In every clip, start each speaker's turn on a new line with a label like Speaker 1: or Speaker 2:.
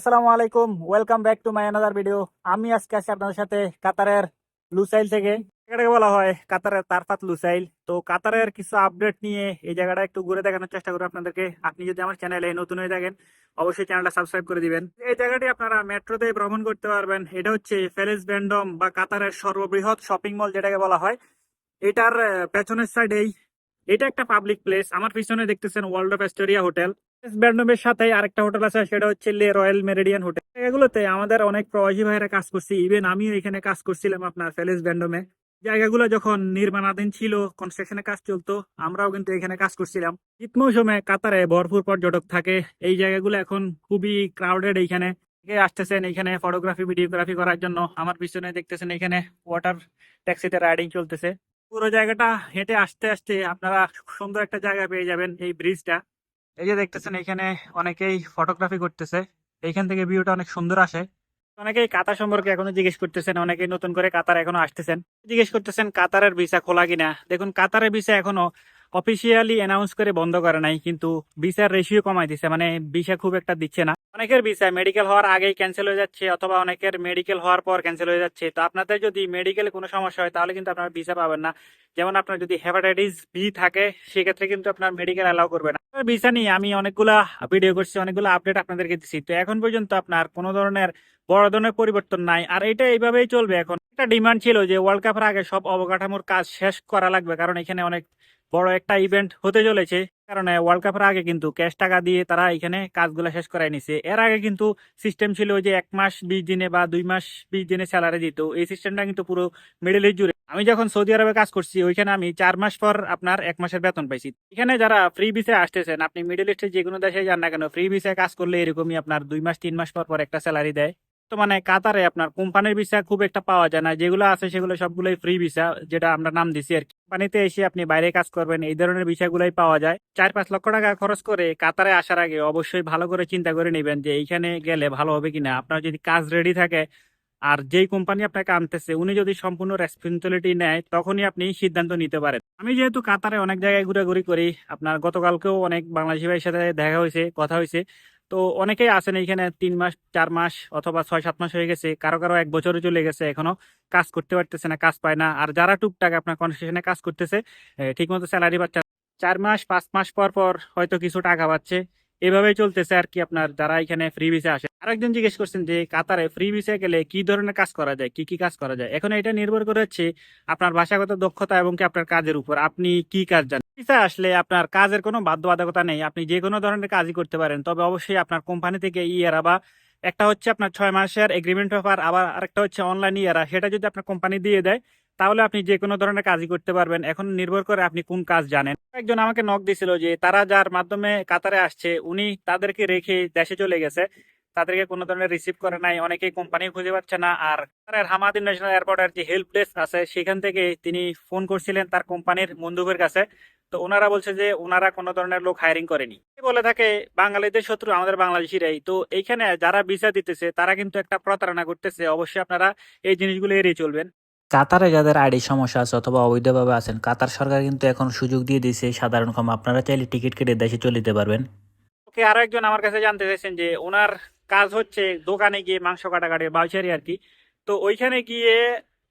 Speaker 1: আসসালামু আলাইকুম। Welcome back to my another video আমি আজকে আছি আপনাদের সাথে কাতারের লুসাইল থেকে। এটাকে বলা হয় কাতারের তারফাত লুসাইল তো কাতারের কিছু আপডেট নিয়ে এই জায়গাটা একটু ঘুরে দেখানোর চেষ্টা করব আপনাদেরকে। আপনি যদি আমার চ্যানেলে নতুন হয়ে থাকেন, অবশ্যই চ্যানেলটা সাবস্ক্রাইব করে দিবেন। এই জায়গাটি আপনারা মেট্রোতে ভ্রমণ করতে পারবেন। এটা হচ্ছে ফেলেস ব্যান্ডম বা কাতারের সর্ববৃহৎ শপিং মল যেটাকে বলা হয়। এটার পেছনের সাইডেই এটা একটা পাবলিক প্লেস আমার পিছনে দেখতেছেন ওয়ার্ল্ড অফ এস্টোরিয়া হোটেল ব্যান্ডমের সাথে আরেকটা হোটেল আছে, সেটা হচ্ছে লে রয়্যাল মেরিডিয়ান হোটেল এগুলোতে আমাদের অনেক প্রবাসী ভাইয়েরা কাজ করছি। ইভেন আমিও এখানে কাজ করছিলাম আপনার ফেলেস ব্যান্ডমে জায়গাগুলো যখন নির্মাণাধীন ছিল কনস্ট্রাকশনে কাজ চলতো, আমরাও কিন্তু এখানে কাজ করছিলাম। শীত মৌসুমে কাতারে ভরপুর পর্যটক থাকে। এই জায়গাগুলো এখন খুবই ক্রাউডেড এইখানে। আসতেছেন এখানে ফটোগ্রাফি ভিডিওগ্রাফি করার জন্য। আমার পিছনে দেখতেছেন এখানে ওয়াটার ট্যাক্সিতে রাইডিং চলতেছে। পুরো জায়গাটা হেঁটে আসতে আসতে আপনারা সুন্দর একটা জায়গা পেয়ে যাবেন এই ব্রিজটা এই যে দেখতেছেন এখানে অনেকেই ফটোগ্রাফি করতেছে। এইখান থেকে ভিউটা অনেক সুন্দর আসে। অনেকেই কাতার সম্পর্কে এখনও জিজ্ঞেস করতেছেন, অনেকেই নতুন করে কাতার এখনও আসতেছেন। জিজ্ঞেস করতেছেন কাতারের ভিসা খোলা কিনা? দেখুন, কাতারের ভিসা এখনও অফিসিয়ালি অ্যানাউন্স করে বন্ধ করে নাই, কিন্তু ভিসার রেশিও কমাই দিছে মানে ভিসা খুব একটা দিচ্ছে না। অনেকের ভিসা মেডিকেল হওয়ার আগেই ক্যান্সেল হয়ে যাচ্ছে, অথবা অনেকের মেডিকেল হওয়ার পর ক্যান্সেল হয়ে যাচ্ছে। তো আপনাদের যদি মেডিকেল কোনো সমস্যা হয়, তাহলে কিন্তু আপনারা ভিসা পাবেন না। যেমন আপনার যদি হেপাটাইটিস বি থাকে, সেক্ষেত্রে কিন্তু আপনার মেডিকেল অ্যালাউ করবে না। ভিসা নিয়ে আমি অনেকগুলা ভিডিও করছি, অনেকগুলো আপডেট আপনাদেরকে দিচ্ছি তো এখন পর্যন্ত আপনার কোনো ধরনের বড় ধরনের পরিবর্তন নাই। আর এটা এইভাবেই চলবে। এখন একটা ডিমান্ড ছিল যে ওয়ার্ল্ড কাপের আগে সব অবকাঠামোর কাজ শেষ করা লাগবে, কারণ এখানে অনেক বড় একটা ইভেন্ট হতে চলেছে। কারণে ওয়ার্ল্ড কাপের আগে কিন্তু ক্যাশ টাকা দিয়ে তারা এখানে কাজগুলো শেষ করাই নিছে। এর আগে কিন্তু সিস্টেম ছিল যে এক মাস বিশ দিনে বা দুই মাস বিশ দিনে স্যালারি দিত। এই সিস্টেমটা কিন্তু পুরো মিডল জুড়ে আমি যখন সৌদি আরবে কাজ করছি, ওইখানে আমি চার মাস পর আপনার এক মাসের বেতন পাইছি। এখানে যারা ফ্রি ভিসে আসতেছেন, আপনি মিডল ইস্টে যে কোনো দেশে যান না কেন ফ্রি ভিসে কাজ করলে এরকমই আপনার দুই মাস, তিন মাস পর পর একটা স্যালারি দেয়। তো মানে কাতারে আপনার কোম্পানির ভিসা খুব একটা পাওয়া যায় না, যেগুলো আছে সেগুলো সবগুলোই ফ্রি ভিসা যেটা আমরা নাম দিছি আর কোম্পানিতে এসে আপনি বাইরে কাজ করবেন, এই ধরনের বিষয়গুলোই পাওয়া যায়। চার পাঁচ লক্ষ টাকা খরচ করে কাতারে আসার আগে অবশ্যই ভালো করে চিন্তা করে নেবেন যে এইখানে গেলে ভালো হবে কিনা। আপনার যদি কাজ রেডি থাকে আর যেই কোম্পানি আপনাকে আনতেছে, উনি যদি সম্পূর্ণ রেসপন্সিবিলিটি নেয়, তখনই আপনি সিদ্ধান্ত নিতে পারেন। আমি যেহেতু কাতারে অনেক জায়গায় ঘুরাঘুরি করি, আপনার গতকালকেও অনেক বাংলাদেশি ভাইয়ের সাথে দেখা হয়েছে, কথা হয়েছে। তো অনেকেই আছেন এখানে তিন মাস, চার মাস অথবা ছয়, সাত মাস হয়ে গেছে, কারও কারও এক বছরও চলে গেছে, এখনও কাজ করতে পারতেছে না, কাজ পায় না। আর যারা টুকটাক আপনার কনস্ট্রাকশনে কাজ করতেছে ঠিক মতো স্যালারি পাচ্ছে চার মাস, পাঁচ মাস পর পর হয়তো কিছু টাকা পাচ্ছে। এভাবেই চলতেছে আর কি আপনার যারা এখানে ফ্রি ভিসা আসে। আরেকজন জিজ্ঞেস করছেন যে কাতারে ফ্রি ভিসা গেলে কি ধরনের কাজ করা যায়, কি কি কাজ করা যায়? এখন এটা নির্ভর করে হচ্ছে আপনার ভাষাগত দক্ষতা এবং কি আপনার কাজের উপর। আপনি কি কাজ জানেন? ভিসা আসলে আপনার কাজের কোনো বাধ্যবাধকতা নেই। আপনি যে কোনো ধরনের কাজই করতে পারেন। তবে অবশ্যই আপনার কোম্পানি থেকে ইয়েরা বা একটা হচ্ছে আপনার ছয় মাসের এগ্রিমেন্ট অফার আবার আরেকটা হচ্ছে অনলাইন ইয়ারা সেটা যদি আপনার কোম্পানি দিয়ে দেয় তাহলে আপনি যে কোনো ধরনের কাজই করতে পারবেন। এখন নির্ভর করে আপনি কোন কাজ জানেন। একজন আমাকে নক দিছিল যে, তারা যার মাধ্যমে কাতারে আসছে, উনি তাদেরকে রেখে দেশে চলে গেছে। তাদেরকে কোনো ধরনের রিসিভ করে নাই, অনেকেই কোম্পানি খুঁজে পাচ্ছে না। আর কাতারের হামাদ ইন্টারন্যাশনাল এয়ারপোর্টের যে হেল্প ডেস্ক আছে, সেখান থেকে তিনি ফোন করছিলেন তার কোম্পানির বন্ধুকের কাছে। তো ওনারা বলছে যে, ওনারা কোনো ধরনের লোক হায়ারিং করেনি। বলে থাকে, বাঙালিদের শত্রু আমাদের বাংলাদেশিরাই তো এইখানে যারা ভিসা দিতেছে, তারা কিন্তু একটা প্রতারণা করতেছে। অবশ্যই আপনারা এই জিনিসগুলো এড়িয়ে চলবেন।
Speaker 2: কাতারে যাদের আইডি সমস্যা আছে অথবা অবৈধভাবে আছেন, কাতার সরকার কিন্তু এখন সুযোগ দিয়ে দিয়েছে সাধারণ কম আপনারা চাইলে টিকিট কেটে দেশে চলে পারবেন।
Speaker 1: ওকে আরও একজন আমার কাছে জানতে চাইছেন যে ওনার কাজ হচ্ছে দোকানে গিয়ে মাংস কাটাকাটি বাউচারি আর কি। তো ওইখানে গিয়ে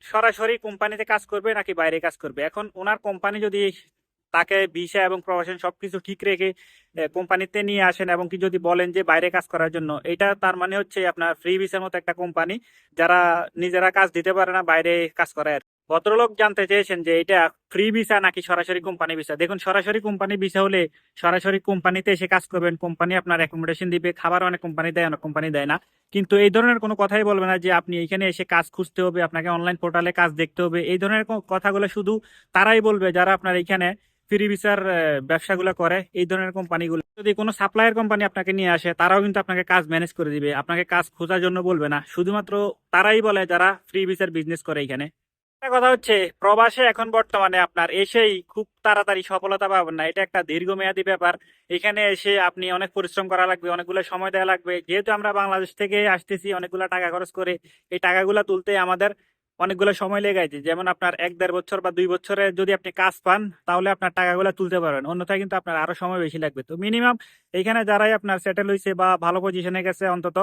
Speaker 1: সরাসরি কোম্পানিতে কাজ করবে নাকি বাইরে কাজ করবে? এখন ওনার কোম্পানি যদি তাকে ভিসা এবং প্রবাসন সবকিছু ঠিক রেখে কোম্পানিতে নিয়ে আসেন এবং কি যদি বলেন যে বাইরে কাজ করার জন্য, এটা তার মানে হচ্ছে আপনার ফ্রি ভিসার মতো একটা কোম্পানি যারা নিজেরা কাজ দিতে পারে না, বাইরে কাজ করে আর ভদ্রলোক জানতে চেয়েছেন যে এটা ফ্রি ভিসা নাকি সরাসরি কোম্পানি ভিসা দেখুন, সরাসরি কোম্পানি ভিসা হলে সরাসরি কোম্পানিতে এসে কাজ করবেন, কোম্পানি আপনার অ্যাকোমোডেশন দিবে, খাবার অনেক কোম্পানি দেয়, অনেক কোম্পানি দেয় না। কিন্তু এই ধরনের কোনো কথাই বলবে না যে আপনি এখানে এসে কাজ খুঁজতে হবে, আপনাকে অনলাইন পোর্টালে কাজ দেখতে হবে। এই ধরনের কথাগুলো শুধু তারাই বলবে যারা আপনার এখানে ফ্রি ভিসার ব্যবসাগুলো করে, এই ধরনের কোম্পানিগুলো। যদি কোনো সাপ্লায়ার কোম্পানি আপনাকে নিয়ে আসে, তারাও কিন্তু আপনাকে কাজ ম্যানেজ করে দিবে। আপনাকে কাজ খোঁজার জন্য বলবে না। শুধুমাত্র তারাই বলে যারা ফ্রি ভিসার বিজনেস করে এখানে। একটা কথা হচ্ছে, প্রবাসে এখন বর্তমানে আপনার এসেই খুব তাড়াতাড়ি সফলতা পাবেন না। এটা একটা দীর্ঘমেয়াদী ব্যাপার। এখানে এসে আপনি অনেক পরিশ্রম করা লাগবে, অনেকগুলো সময় দেওয়া লাগবে। যেহেতু আমরা বাংলাদেশ থেকে আসতেছি, অনেকগুলো টাকা খরচ করে, এই টাকাগুলো তুলতে আমাদের অনেকগুলো সময় লেগে আছে যেমন আপনার এক দেড় বছর বা দুই বছরে যদি আপনি কাজ পান, তাহলে আপনার টাকাগুলো তুলতে পারবেন। অন্যথায় কিন্তু আপনার আরও সময় বেশি লাগবে। তো মিনিমাম এখানে যারাই আপনার সেটেল হয়েছে বা ভালো পজিশনে গেছে অন্তত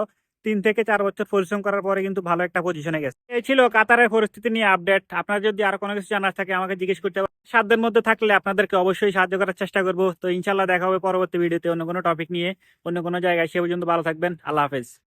Speaker 1: তিন থেকে চার বছর পরিশ্রম করার পরে কিন্তু ভালো একটা পজিশনে গেছে। এই ছিল কাতারের পরিস্থিতি নিয়ে আপডেট আপনার যদি আরও কোনো কিছু জানার থাকে আমাকে জিজ্ঞেস করতে পারেন। সাধ্যের মধ্যে থাকলে আপনাদেরকে অবশ্যই সাহায্য করার চেষ্টা করব। তো ইনশাল্লাহ দেখা হবে পরবর্তী ভিডিওতে অন্য কোনো টপিক নিয়ে, অন্য কোনো জায়গায়। সে পর্যন্ত ভালো থাকবেন। আল্লাহ হাফেজ।